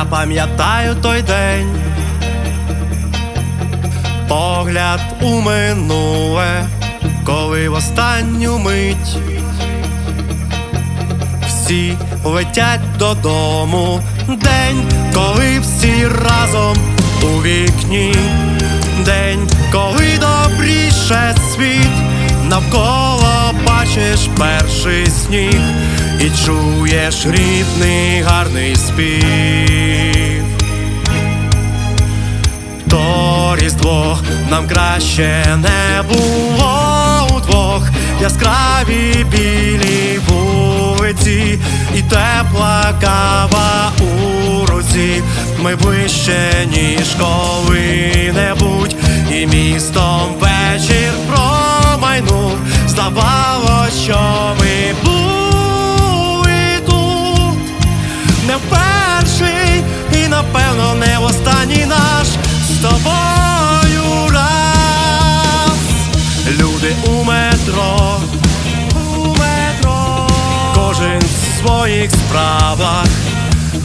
Я пам'ятаю той день, погляд у минуле, коли в останню мить всі летять додому. День, коли всі разом у вікні, день, коли добріше світ, навколо бачиш перший сніг і чуєш рідний гарний спів. То різдво нам краще не було удвох яскраві білі вулиці і тепла кава у руці. Ми ближче, ніж коли-небудь, і містом вечір промайнув. Здавалось, що ми були тут не вперший і напевно не останній своїх справах,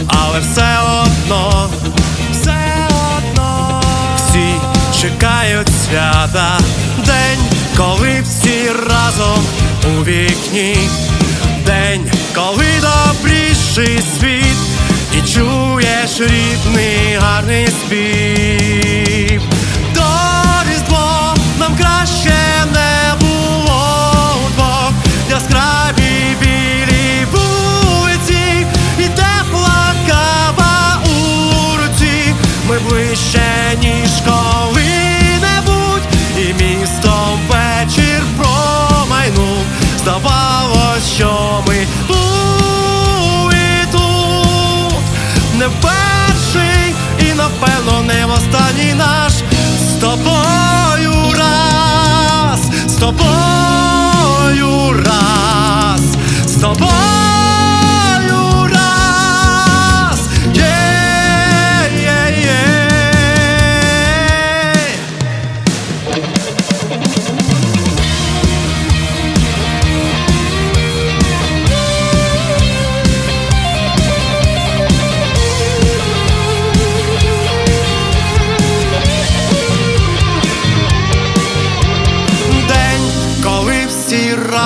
але все одно, все одно, всі чекають свята, день, коли всі разом у вікні, день, коли добріший світ, і чуєш рідний гарний спів.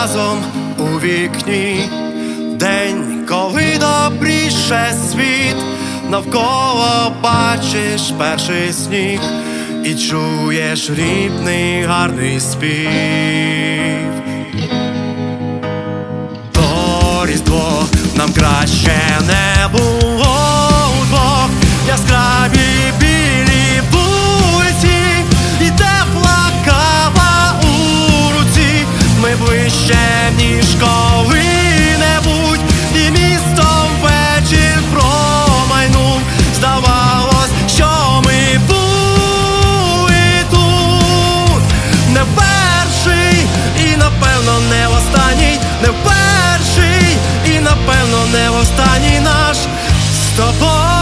Разом у вікні, день, коли добріше світ, навколо бачиш перший сніг і чуєш рідний гарний спів. То різдво нам краще не було напевно не в останній, не в перший і напевно не в останній наш з тобою.